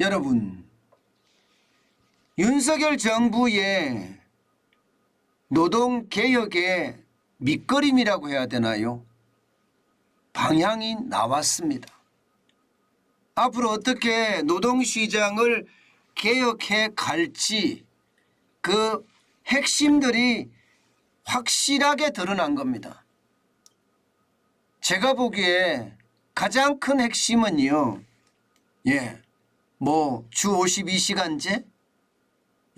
여러분, 윤석열 정부의 노동개혁의 밑거림이라고 해야 되나요? 방향이 나왔습니다. 앞으로 어떻게 노동시장을 개혁해 갈지 그 핵심들이 확실하게 드러난 겁니다. 제가 보기에 가장 큰 핵심은요, 예, 뭐, 주 52시간제,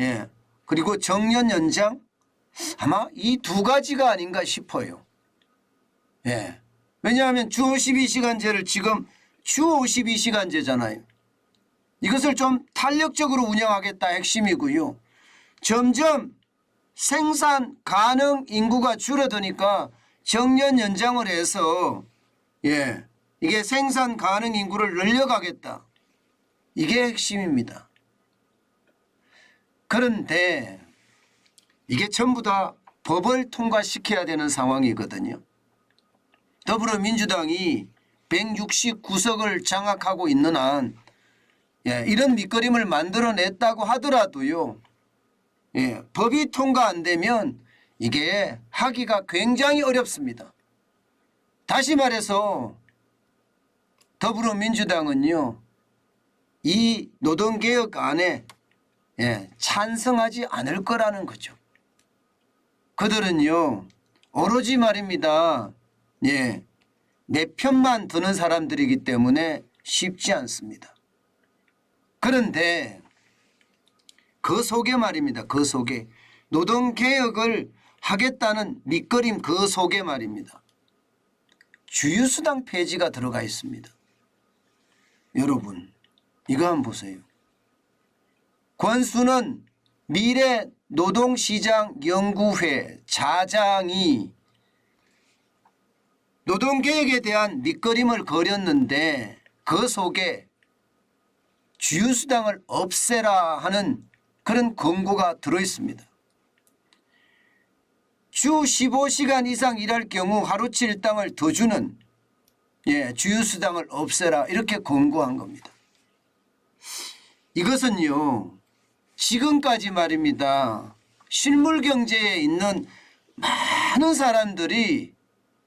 예, 그리고 정년 연장, 아마 이 두 가지가 아닌가 싶어요. 예. 왜냐하면 주 52시간제를 지금 주 52시간제잖아요. 이것을 좀 탄력적으로 운영하겠다 핵심이고요. 점점 생산 가능 인구가 줄어드니까 정년 연장을 해서 예 이게 생산 가능 인구를 늘려가겠다 이게 핵심입니다. 그런데 이게 전부 다 법을 통과시켜야 되는 상황이거든요. 더불어민주당이 169석을 장악하고 있는 한 예, 이런 밑거림을 만들어냈다고 하더라도요. 예, 법이 통과 안 되면 이게 하기가 굉장히 어렵습니다. 다시 말해서 더불어민주당은요. 이 노동개혁 안에 예, 찬성하지 않을 거라는 거죠. 그들은요. 오로지 말입니다. 예, 내 편만 드는 사람들이기 때문에 쉽지 않습니다. 그런데 그 속에 말입니다. 그 속에 노동개혁을 하겠다는 밑거림 그 속에 말입니다. 주유수당 폐지가 들어가 있습니다. 여러분 이거 한번 보세요. 권수는 미래 노동시장 연구회 자장이 노동개혁에 대한 밑거림을 거렸는데 그 속에 주유수당을 없애라 하는 그런 권고가 들어있습니다. 주 15시간 이상 일할 경우 하루치 일당을 더 주는 예, 주유수당을 없애라 이렇게 권고한 겁니다. 이것은요 지금까지 말입니다 실물 경제에 있는 많은 사람들이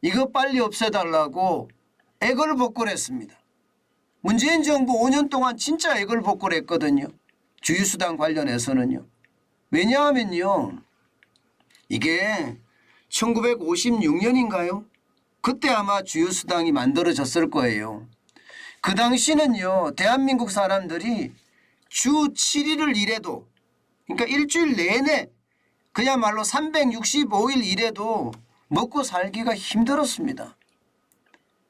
이거 빨리 없애달라고 애걸 복걸했습니다. 문재인 정부 5년 동안 진짜 애걸 복걸했거든요. 주유수당 관련해서는요. 왜냐하면요. 이게 1956년인가요? 그때 아마 주유수당이 만들어졌을 거예요. 그 당시는요. 대한민국 사람들이 주 7일을 일해도 그러니까 일주일 내내 그야말로 365일 일해도 먹고 살기가 힘들었습니다.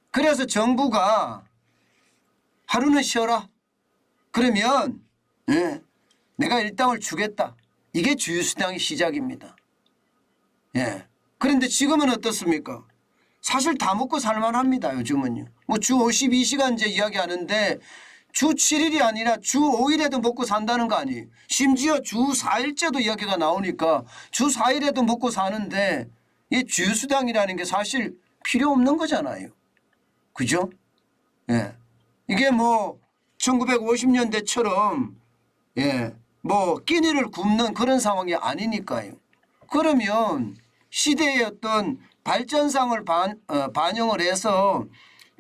그래서 정부가 하루는 쉬어라. 그러면 예, 내가 일당을 주겠다. 이게 주유수당의 시작입니다. 예. 그런데 지금은 어떻습니까? 사실 다 먹고 살만합니다. 요즘은요. 뭐 주 52시간제 이야기하는데 주 7일이 아니라 주 5일에도 먹고 산다는 거 아니에요. 심지어 주 4일째도 이야기가 나오니까 주 4일에도 먹고 사는데 이 주유수당이라는 게 사실 필요 없는 거잖아요. 그죠? 예. 이게 뭐 1950년대처럼 예. 뭐 끼니를 굽는 그런 상황이 아니니까요. 그러면 시대의 어떤 발전상을 반, 어, 반영을 해서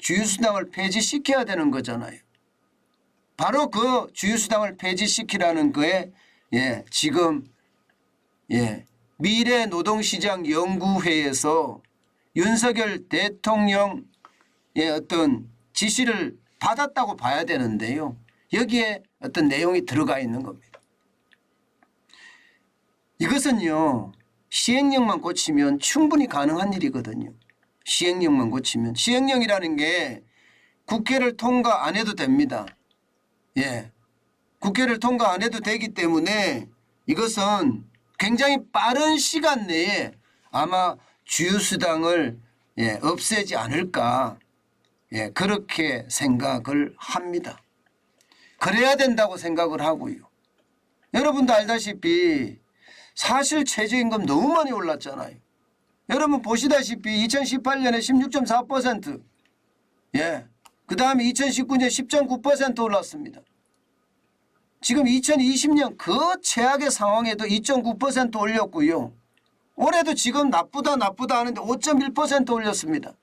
주유수당을 폐지시켜야 되는 거잖아요. 바로 그 주유수당을 폐지시키라는 거에 예, 지금 예, 미래 노동시장 연구회에서 윤석열 대통령의 어떤 지시를 받았다고 봐야 되는데요. 여기에 어떤 내용이 들어가 있는 겁니다. 이것은요. 시행령만 고치면 충분히 가능한 일이거든요. 시행령만 고치면. 시행령이라는 게 국회를 통과 안 해도 됩니다. 예. 국회를 통과 안 해도 되기 때문에 이것은 굉장히 빠른 시간 내에 아마 주유수당을 예, 없애지 않을까 예, 그렇게 생각을 합니다. 그래야 된다고 생각을 하고요. 여러분도 알다시피 사실 최저임금 너무 많이 올랐잖아요. 여러분 보시다시피 2018년에 16.4% 예. 그 다음에 2019년 10.9% 올랐습니다. 지금 2020년 그 최악의 상황에도 2.9% 올렸고요. 올해도 지금 나쁘다 나쁘다 하는데 5.1% 올렸습니다.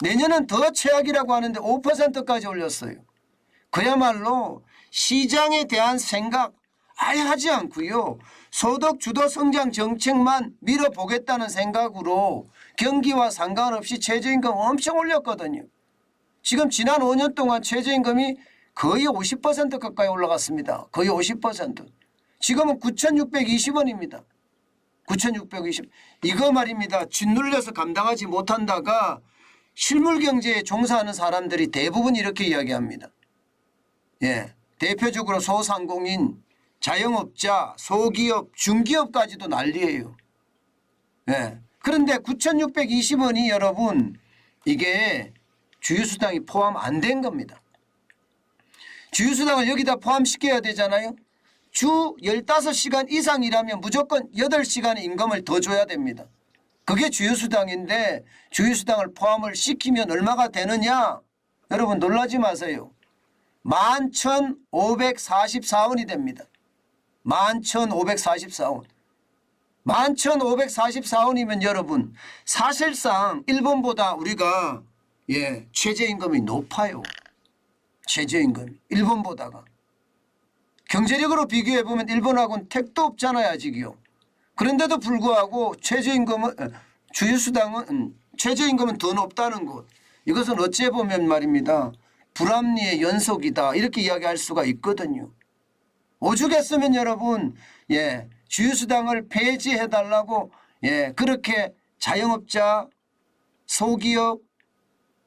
내년은 더 최악이라고 하는데 5%까지 올렸어요. 그야말로 시장에 대한 생각 아예 하지 않고요. 소득 주도 성장 정책만 밀어보겠다는 생각으로 경기와 상관없이 최저임금 엄청 올렸거든요. 지금 지난 5년 동안 최저임금이 거의 50% 가까이 올라갔습니다. 거의 50%. 지금은 9,620원입니다. 9,620. 이거 말입니다. 짓눌려서 감당하지 못한다가 실물 경제에 종사하는 사람들이 대부분 이렇게 이야기합니다. 예. 대표적으로 소상공인, 자영업자, 소기업, 중기업까지도 난리예요. 예. 그런데 9,620원이 여러분 이게 주유수당이 포함 안 된 겁니다. 주유수당을 여기다 포함시켜야 되잖아요. 주 15시간 이상 일하면 무조건 8시간의 임금을 더 줘야 됩니다. 그게 주유수당인데 주유수당을 포함을 시키면 얼마가 되느냐? 여러분 놀라지 마세요. 11,544원이 됩니다. 11,544원. 11,544원이면 여러분 사실상 일본보다 우리가 예, 최저임금이 높아요. 최저임금 일본보다가 경제력으로 비교해 보면 일본하고는 택도 없잖아요 아직이요. 그런데도 불구하고 최저임금은 어, 주유수당은 음, 최저임금은 더 높다는 것 이것은 어찌 보면 말입니다 불합리의 연속이다 이렇게 이야기할 수가 있거든요. 오죽했으면 여러분 예 주유수당을 폐지해 달라고 예 그렇게 자영업자 소기업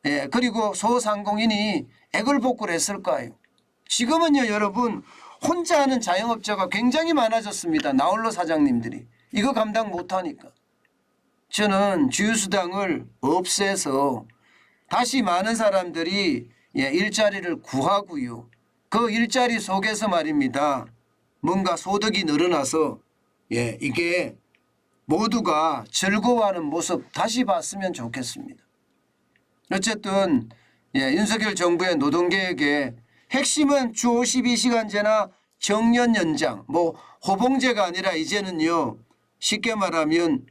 예 그리고 소상공인이 애걸복걸 했을 거예요. 지금은요 여러분 혼자 하는 자영업자가 굉장히 많아졌습니다. 나홀로 사장님들이 이거 감당 못하니까 저는 주유수당을 없애서 다시 많은 사람들이 예, 일자리를 구하고요. 그 일자리 속에서 말입니다. 뭔가 소득이 늘어나서 예, 이게 모두가 즐거워하는 모습 다시 봤으면 좋겠습니다. 어쨌든 예, 윤석열 정부의 노동계획의 핵심은 주 52시간제나 정년 연장, 뭐 호봉제가 아니라 이제는요 쉽게 말하면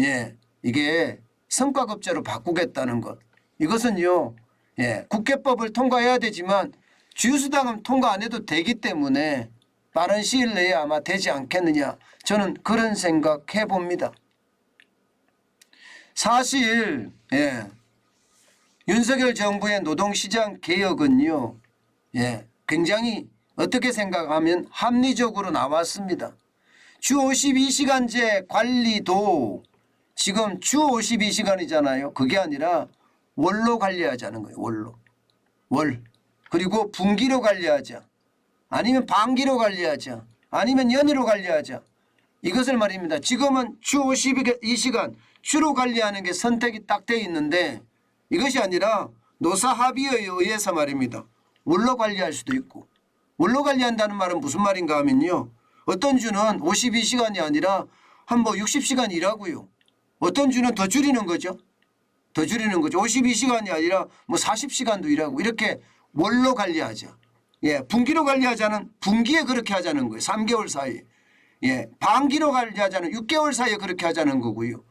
예 이게 성과급제로 바꾸겠다는 것. 이것은요 예 국회법을 통과해야 되지만 주유수당은 통과 안 해도 되기 때문에 빠른 시일 내에 아마 되지 않겠느냐 저는 그런 생각해 봅니다. 사실 예 윤석열 정부의 노동시장 개혁은요, 예, 굉장히 어떻게 생각하면 합리적으로 나왔습니다. 주 52시간제 관리도 지금 주 52시간이잖아요. 그게 아니라 월로 관리하자는 거예요. 월로. 월. 그리고 분기로 관리하자. 아니면 반기로 관리하자. 아니면 연으로 관리하자. 이것을 말입니다. 지금은 주 52시간 주로 관리하는 게 선택이 딱돼 있는데 이것이 아니라 노사 합의에 의해서 말입니다. 월로 관리할 수도 있고 월로 관리한다는 말은 무슨 말인가 하면요. 어떤 주는 52시간이 아니라 한 뭐 60시간 일하고요. 어떤 주는 더 줄이는 거죠. 더 줄이는 거죠. 52시간이 아니라 뭐 40시간도 일하고 이렇게 월로 관리하자. 예, 분기로 관리하자는 분기에 그렇게 하자는 거예요. 3개월 사이에. 예, 반기로 관리하자는 6개월 사이에 그렇게 하자는 거고요.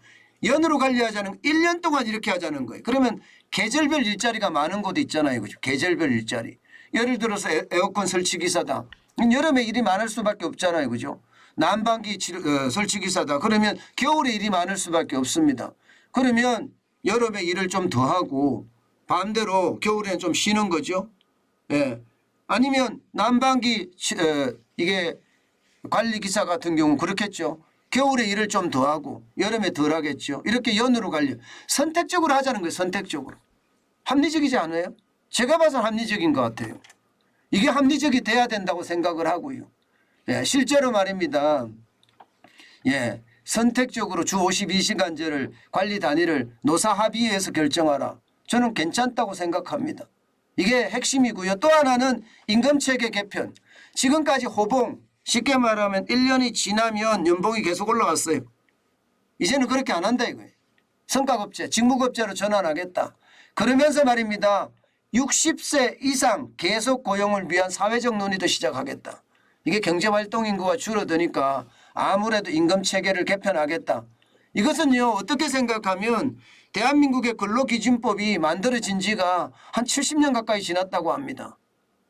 연으로 관리하자는 1년 동안 이렇게 하자는 거예요. 그러면 계절별 일자리가 많은 곳 있잖아요. 그죠? 계절별 일자리. 예를 들어서 에- 에어컨 설치 기사다. 여름에 일이 많을 수밖에 없잖아요. 그죠? 난방기 치- 어, 설치 기사다. 그러면 겨울에 일이 많을 수밖에 없습니다. 그러면 여름에 일을 좀 더 하고 반대로 겨울에는 좀 쉬는 거죠. 예. 아니면 난방기 치- 어, 이게 관리 기사 같은 경우 그렇겠죠. 겨울에 일을 좀 더 하고 여름에 덜 하겠죠. 이렇게 연으로 관리 선택적으로 하자는 거예요. 선택적으로. 합리적이지 않아요? 제가 봐서 합리적인 것 같아요. 이게 합리적이 돼야 된다고 생각을 하고요. 예, 실제로 말입니다. 예, 선택적으로 주 52시간제를 관리 단위를 노사 합의회에서 결정하라. 저는 괜찮다고 생각합니다. 이게 핵심이고요. 또 하나는 임금체계 개편. 지금까지 호봉 쉽게 말하면 1년이 지나면 연봉이 계속 올라갔어요. 이제는 그렇게 안 한다 이거예요. 성과급제, 직무급제로 전환하겠다. 그러면서 말입니다. 60세 이상 계속 고용을 위한 사회적 논의도 시작하겠다. 이게 경제활동 인구가 줄어드니까 아무래도 임금 체계를 개편하겠다. 이것은요 어떻게 생각하면 대한민국의 근로기준법이 만들어진 지가 한 70년 가까이 지났다고 합니다.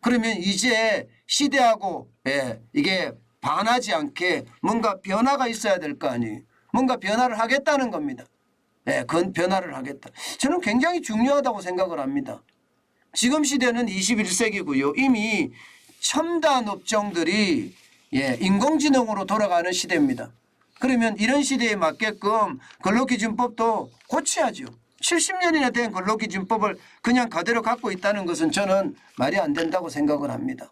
그러면 이제 시대하고 예, 이게 반하지 않게 뭔가 변화가 있어야 될 거 아니에요. 뭔가 변화를 하겠다는 겁니다. 예, 그건 변화를 하겠다. 저는 굉장히 중요하다고 생각을 합니다. 지금 시대는 21세기고요. 이미 첨단 업종들이 예, 인공지능으로 돌아가는 시대입니다. 그러면 이런 시대에 맞게끔 근로기준법도 고쳐야죠. 70년이나 된 근로기준법을 그냥 그대로 갖고 있다는 것은 저는 말이 안 된다고 생각을 합니다.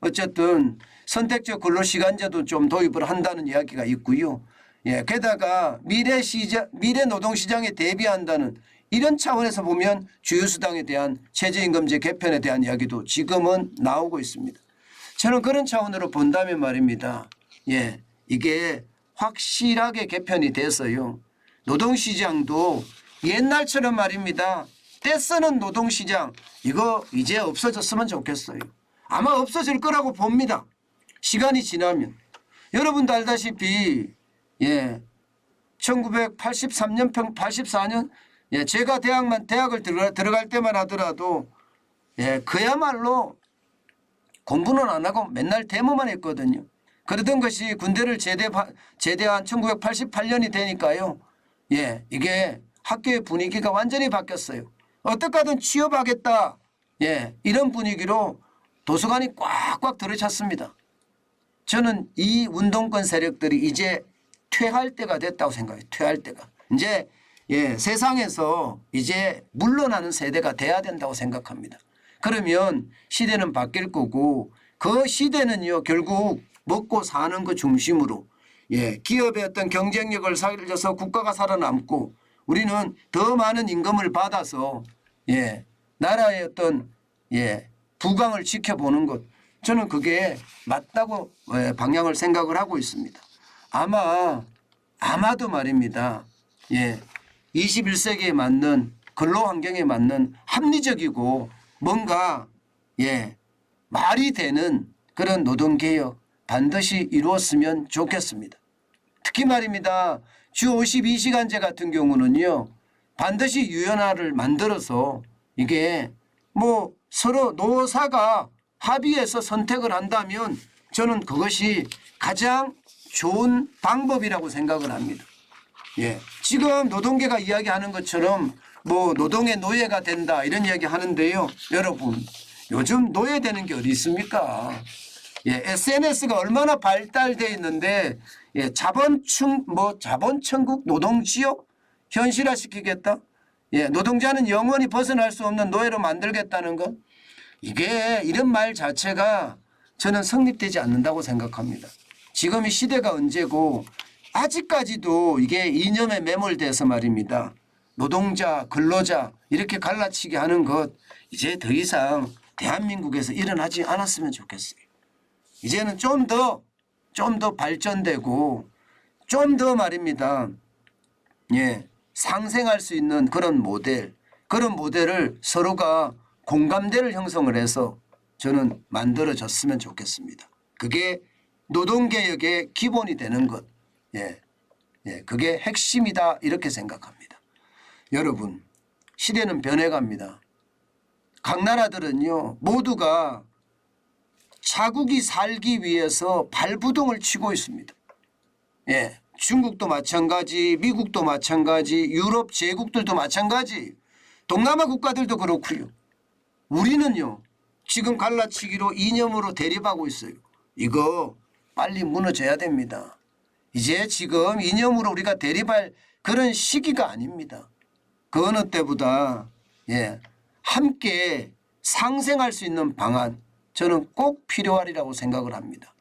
어쨌든 선택적 근로시간제도 좀 도입을 한다는 이야기가 있고요. 예, 게다가 미래 시장, 미래 노동시장에 대비한다는 이런 차원에서 보면 주유수당에 대한 최저임금제 개편에 대한 이야기도 지금은 나오고 있습니다. 저는 그런 차원으로 본다면 말입니다. 예, 이게 확실하게 개편이 돼서요. 노동시장도 옛날처럼 말입니다. 떼쓰는 노동시장 이거 이제 없어졌으면 좋겠어요. 아마 없어질 거라고 봅니다. 시간이 지나면 여러분도 알다시피 예 1983년 평 84년 예 제가 대학만 대학을 들어, 들어갈 때만 하더라도 예 그야말로 공부는 안 하고 맨날 데모만 했거든요. 그러던 것이 군대를 제대 제대한 1988년이 되니까요. 예, 이게 학교의 분위기가 완전히 바뀌었어요. 어떻게든 취업하겠다. 예, 이런 분위기로 도서관이 꽉꽉 들어찼습니다. 저는 이 운동권 세력들이 이제 퇴할 때가 됐다고 생각해요. 퇴할 때가. 이제 예, 세상에서 이제 물러나는 세대가 돼야 된다고 생각합니다. 그러면 시대는 바뀔 거고 그 시대는요 결국 먹고 사는 거 중심으로 예, 기업의 어떤 경쟁력을 살려서 국가가 살아남고 우리는 더 많은 임금을 받아서 예, 나라의 어떤 예, 부강을 지켜보는 것 저는 그게 맞다고 예, 방향을 생각을 하고 있습니다. 아마 아마도 말입니다. 예, 21세기에 맞는 근로 환경에 맞는 합리적이고 뭔가 예, 말이 되는 그런 노동 개혁 반드시 이루었으면 좋겠습니다. 특히 말입니다. 주 52시간제 같은 경우는요. 반드시 유연화를 만들어서 이게 뭐 서로 노사가 합의해서 선택을 한다면 저는 그것이 가장 좋은 방법이라고 생각을 합니다. 예. 지금 노동계가 이야기하는 것처럼 뭐 노동의 노예가 된다 이런 이야기 하는데요. 여러분 요즘 노예되는 게 어디 있습니까? 예, SNS가 얼마나 발달돼 있는데 예, 자본층 뭐 자본천국 노동지역 현실화시키겠다. 예, 노동자는 영원히 벗어날 수 없는 노예로 만들겠다는 것. 이게 이런 말 자체가 저는 성립되지 않는다고 생각합니다. 지금 이 시대가 언제고 아직까지도 이게 이념에 매몰돼서 말입니다. 노동자, 근로자 이렇게 갈라치게 하는 것 이제 더 이상 대한민국에서 일어나지 않았으면 좋겠어요. 이제는 좀 더, 좀 더 발전되고 좀 더 말입니다. 예, 상생할 수 있는 그런 모델, 그런 모델을 서로가 공감대를 형성을 해서 저는 만들어졌으면 좋겠습니다. 그게 노동개혁의 기본이 되는 것. 예, 예, 그게 핵심이다. 이렇게 생각합니다. 여러분, 시대는 변해갑니다. 각 나라들은요, 모두가 자국이 살기 위해서 발부동을 치고 있습니다. 예, 중국도 마찬가지, 미국도 마찬가지, 유럽 제국들도 마찬가지, 동남아 국가들도 그렇고요. 우리는요, 지금 갈라치기로 이념으로 대립하고 있어요. 이거 빨리 무너져야 됩니다. 이제 지금 이념으로 우리가 대립할 그런 시기가 아닙니다. 그 어느 때보다 예, 함께 상생할 수 있는 방안 저는 꼭 필요하리라고 생각을 합니다.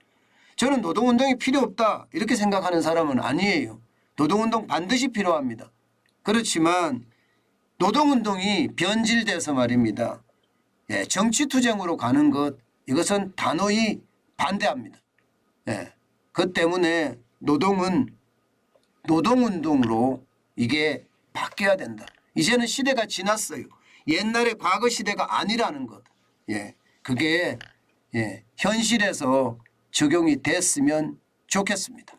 저는 노동운동이 필요 없다 이렇게 생각하는 사람은 아니에요. 노동운동 반드시 필요합니다. 그렇지만 노동운동이 변질돼서 말입니다. 예, 정치투쟁으로 가는 것 이것은 단호히 반대합니다. 예, 그 때문에 노동은 노동운동으로 이게 바뀌어야 된다. 이제는 시대가 지났어요. 옛날의 과거 시대가 아니라는 것. 예, 그게 예, 현실에서 적용이 됐으면 좋겠습니다.